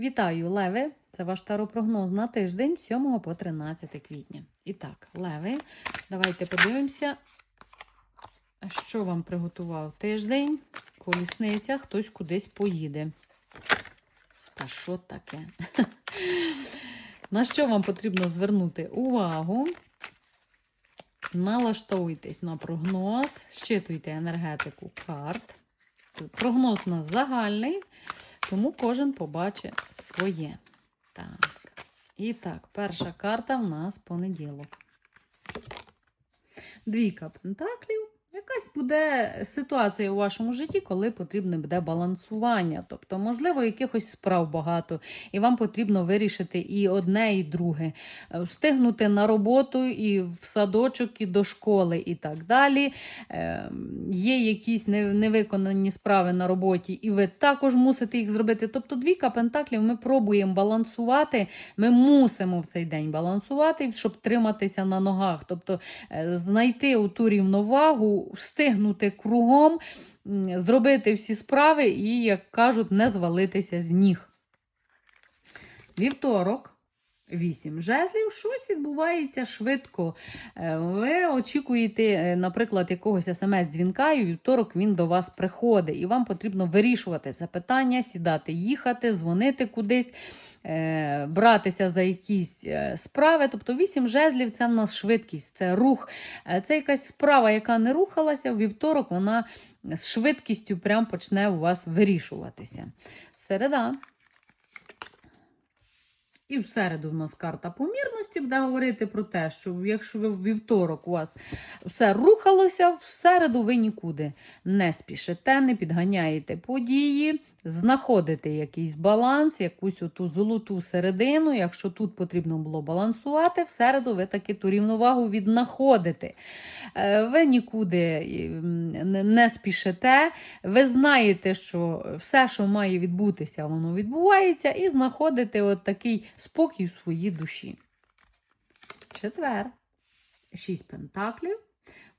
Вітаю, Леви! Це ваш таропрогноз на тиждень 7 по 13 квітня. І так, Леви, давайте подивимося, що вам приготував тиждень. Колісниця, хтось кудись поїде. Та що таке? На що вам потрібно звернути увагу? Налаштовуйтесь на прогноз, щитуйте енергетику карт. Прогноз у нас загальний, тому кожен побачить своє. Так. І так, перша карта в нас понеділок. Двійка пентаклів. Якась буде ситуація у вашому житті, коли потрібне буде балансування. Тобто, можливо, якихось справ багато, і вам потрібно вирішити і одне, і друге. Е, Встигнути на роботу, і в садочок, і до школи, і так далі. Е, Є якісь невиконані справи на роботі, і ви також мусите їх зробити. Тобто, двійка пентаклів ми пробуємо балансувати. Ми мусимо в цей день балансувати, щоб триматися на ногах. Тобто, е, знайти у ту рівновагу, встигнути кругом, зробити всі справи і, як кажуть, не звалитися з ніг. Вівторок. Вісім жезлів, щось відбувається швидко. Е, Ви очікуєте, е, наприклад, якогось смс-дзвінка, і вівторок він до вас приходить, і вам потрібно вирішувати це питання, сідати, їхати, дзвонити кудись, е, братися за якісь справи. Тобто вісім жезлів це в нас швидкість, це рух. Це якась справа, яка не рухалася, у вівторок вона з швидкістю прям почне у вас вирішуватися. Середа. І в середу в нас карта помірності буде говорити про те, що якщо ви вівторок у вас все рухалося, в середу ви нікуди не спішите, не підганяєте події, знаходите якийсь баланс, якусь оту золоту середину. Якщо тут потрібно було балансувати, в середу ви таки ту рівновагу віднаходите. Е, Ви нікуди не спішите. Ви знаєте, що все, що має відбутися, воно відбувається, і знаходите от такий спокій в своїй душі. Четвер. Шість пентаклів.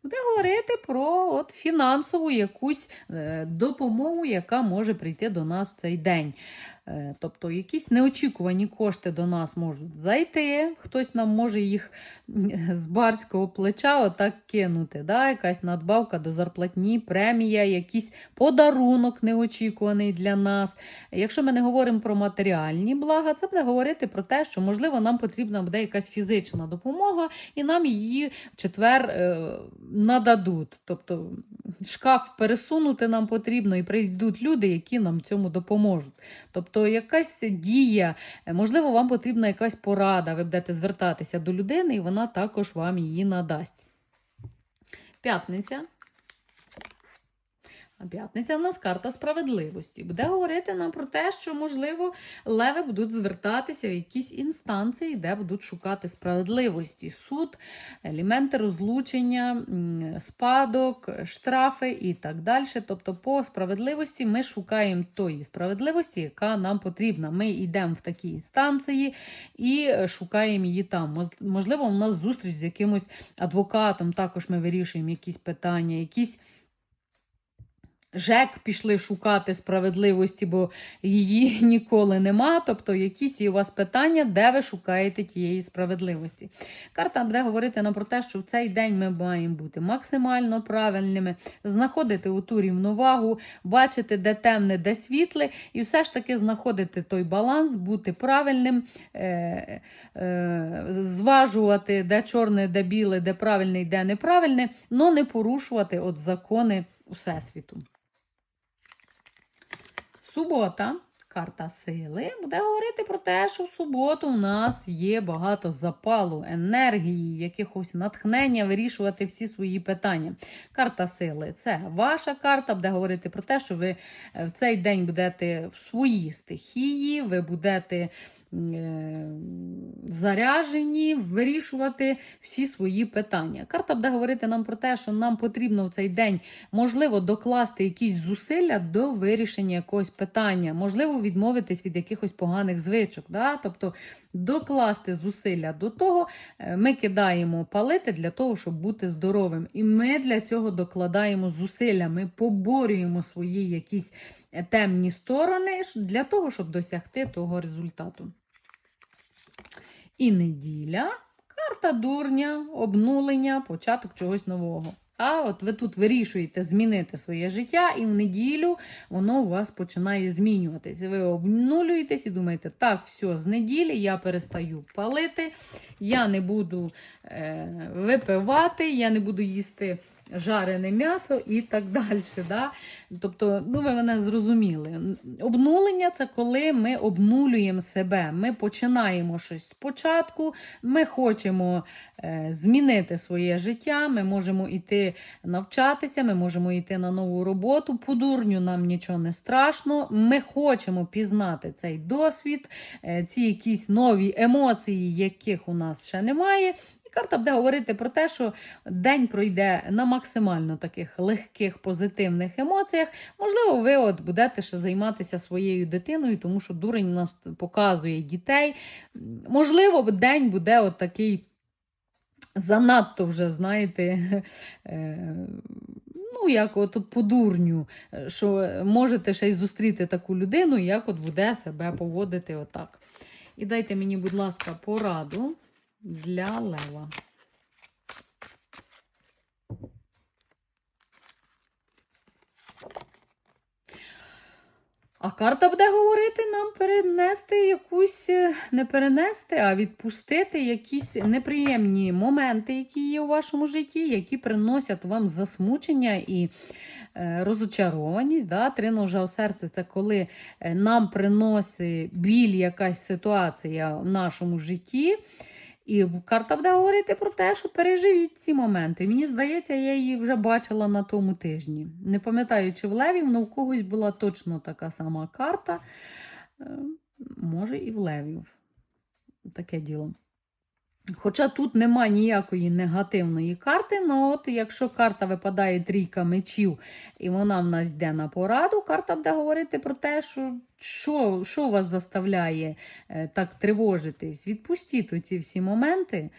Буде говорити про от фінансову якусь е, допомогу, яка може прийти до нас цей день. Е, тобто якісь неочікувані кошти до нас можуть зайти, хтось нам може їх з барського плеча отак кинути. Да? Якась надбавка до зарплатні, премія, якийсь подарунок неочікуваний для нас. Якщо ми не говоримо про матеріальні блага, це буде говорити про те, що можливо нам потрібна буде якась фізична допомога, і нам її в четвер е, нададуть. Тобто шкаф пересунути нам потрібно, і прийдуть люди, які нам цьому допоможуть. Тобто, якась дія, е, можливо, вам потрібна якась порада, ви будете звертатися до людини, і вона також вам її надасть. П'ятниця. А п'ятниця в нас карта справедливості. Буде говорити нам про те, що, можливо, леви будуть звертатися в якісь інстанції, де будуть шукати справедливості. Суд, елементи розлучення, спадок, штрафи і так далі. Тобто, по справедливості ми шукаємо тої справедливості, яка нам потрібна. Ми йдемо в такі інстанції і шукаємо її там. Можливо, у нас зустріч з якимось адвокатом, також ми вирішуємо якісь питання, якісь. ЖЕК пішли шукати справедливості, бо її ніколи нема. Тобто, якісь є у вас питання, де ви шукаєте тієї справедливості. Карта буде говорити нам про те, що в цей день ми маємо бути максимально правильними, знаходити у ту рівновагу, бачити, де темне, де світле, і все ж таки знаходити той баланс, бути правильним, е, е, зважувати, де чорне, де біле, де правильне, де неправильне, але не порушувати от закони Всесвіту. Субота, карта сили, буде говорити про те, що в суботу у нас є багато запалу, енергії, якихось натхнення вирішувати всі свої питання. Карта сили це ваша карта, буде говорити про те, що ви е, в цей день будете в своїй стихії, ви будете заряжені вирішувати всі свої питання. Карта буде говорити нам про те, що нам потрібно в цей день можливо докласти якісь зусилля до вирішення якогось питання, можливо, відмовитись від якихось поганих звичок. Да? Тобто докласти зусилля до того, е, ми кидаємо палити для того, щоб бути здоровим. І ми для цього докладаємо зусилля, ми поборюємо свої якісь е, темні сторони для того, щоб досягти того результату. І неділя карта дурня, обнулення, початок чогось нового. А от ви тут вирішуєте змінити своє життя, і в неділю воно у вас починає змінюватися. Ви обнулюєтесь і думаєте, так, все, з неділі я перестаю палити, я не буду е, випивати, я не буду їсти жарене м'ясо і так далі. Да? Тобто, ну ви мене зрозуміли. Обнулення це коли ми обнулюємо себе. Ми починаємо щось спочатку, ми хочемо е, змінити своє життя, ми можемо йти навчатися, ми можемо йти на нову роботу. По дурню нам нічого не страшно. Ми хочемо пізнати цей досвід, е, ці якісь нові емоції, яких у нас ще немає. Карта буде говорити про те, що день пройде на максимально таких легких позитивних емоціях. Можливо, ви от будете ще займатися своєю дитиною, тому що дурень у нас показує дітей. Можливо, день буде от такий занадто вже, знаєте, е, ну, як от по дурню, що можете ще й зустріти таку людину, як от буде себе поводити отак. І дайте мені, будь ласка, пораду для лева. А карта буде говорити нам перенести якусь, е, не перенести, а відпустити якісь неприємні моменти, які є у вашому житті, які приносять вам засмучення і е, розочарованість. Да? Три ножа в серце це коли е, нам приносить біль якась ситуація в нашому житті. І карта буде говорити про те, що переживіть ці моменти. Мені здається, я її вже бачила на тому тижні. Не пам'ятаю, чи в Леві, але у когось була точно така сама карта. Е, Може, і в Левів. Таке діло. Хоча тут нема ніякої негативної карти, але от якщо карта випадає трійка мечів і вона в нас йде на пораду, карта буде говорити про те, що що, що вас заставляє е, так тривожитись. Відпустіть оці всі моменти,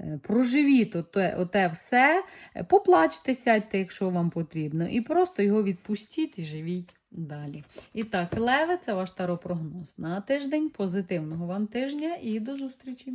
е, проживіть оте, оте все, е, поплачте, сядьте, якщо вам потрібно, і просто його відпустіть і живіть далі. І так, леве, це ваш таропрогноз на тиждень. Позитивного вам тижня і до зустрічі!